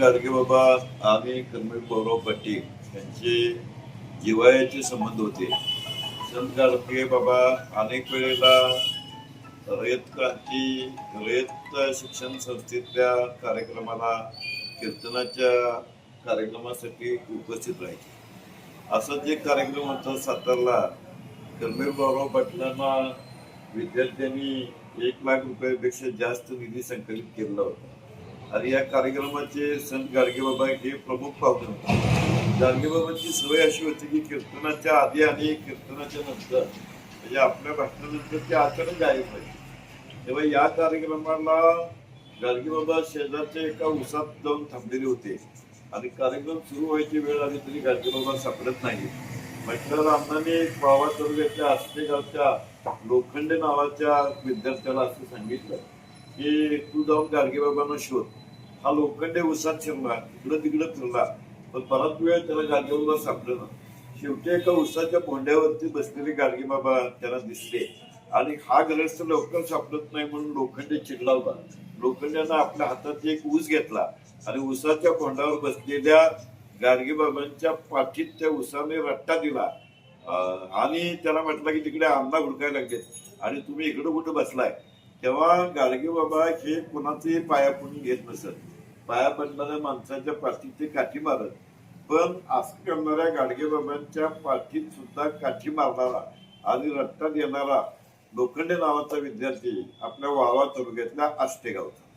गाडगे बाबा आणि कर्मवीर गौरव पाटील यांचे जिवाळ्याचे संबंध होते. संत गाडगे बाबा अनेक वेळेला रयत क्रांती रयत शिक्षण संस्थेतल्या कार्यक्रमाला कीर्तनाच्या कार्यक्रमासाठी उपस्थित राहायचे. असंच एक कार्यक्रम होता सातारला. कर्मवीर गौरव पाटलांना विद्यार्थ्यांनी एक लाख रुपयापेक्षा जास्त निधी संकलित केला होता. आणि या कार्यक्रमाचे संत गाडगेबाबा हे प्रमुख पाहुणे होते. गाडगेबाबांची सवय अशी होती की कीर्तनाच्या आधी आणि कीर्तनाच्या नंतर म्हणजे आपल्या भाषणानंतर ते आचरण गायब पाहिजे तेव्हा या कार्यक्रमाला गाडगेबाबा शेजारच्या एका उसात जाऊन थांबलेले होते. आणि कार्यक्रम सुरू व्हायची वेळ आली तरी गाडगेबाबा सापडत नाही. म्हटलं अण्णांनी पावा तालुक्याच्या आष्टेगावच्या लोखंडे नावाच्या विद्यार्थ्याला असं सांगितलं. की तू जाऊन गाडगेबाबांना शोध. हा लोखंडे उसात शिरला इकडं तिकडं फिरला पण बराच वेळ त्याला गाडगेबाबा सापडलं ना शेवटी एका उसाच्या भोंड्यावरती बसलेले गाडगेबाबा त्याला दिसले. आणि हा ग्रस्त लवकर सापडत नाही म्हणून लोखंडे चिडला होता. लोखंड्यानं आपल्या हातात एक ऊस घेतला आणि उसाच्या पोंडावर बसलेल्या गाडगेबाबांच्या पाठीत त्या उसाने रट्टा दिला. आणि त्याला म्हटलं की तिकडे अण्णा हुडकायला लागले. आणि तुम्ही इकडं कुठं बसलाय? तेव्हा गाडगे बाबा हे कोणाचंही पाया पडून घेत नसत. पाया पडणाऱ्या माणसाच्या पाठीत ते काठी मारत. पण असं करणाऱ्या गाडगे बाबांच्या पाठीत सुद्धा काठी मारणारा आणि रट्टा देणारा लोखंडे नावाचा विद्यार्थी आपल्या वाळवा तालुक्यातल्या आष्टेगावचा.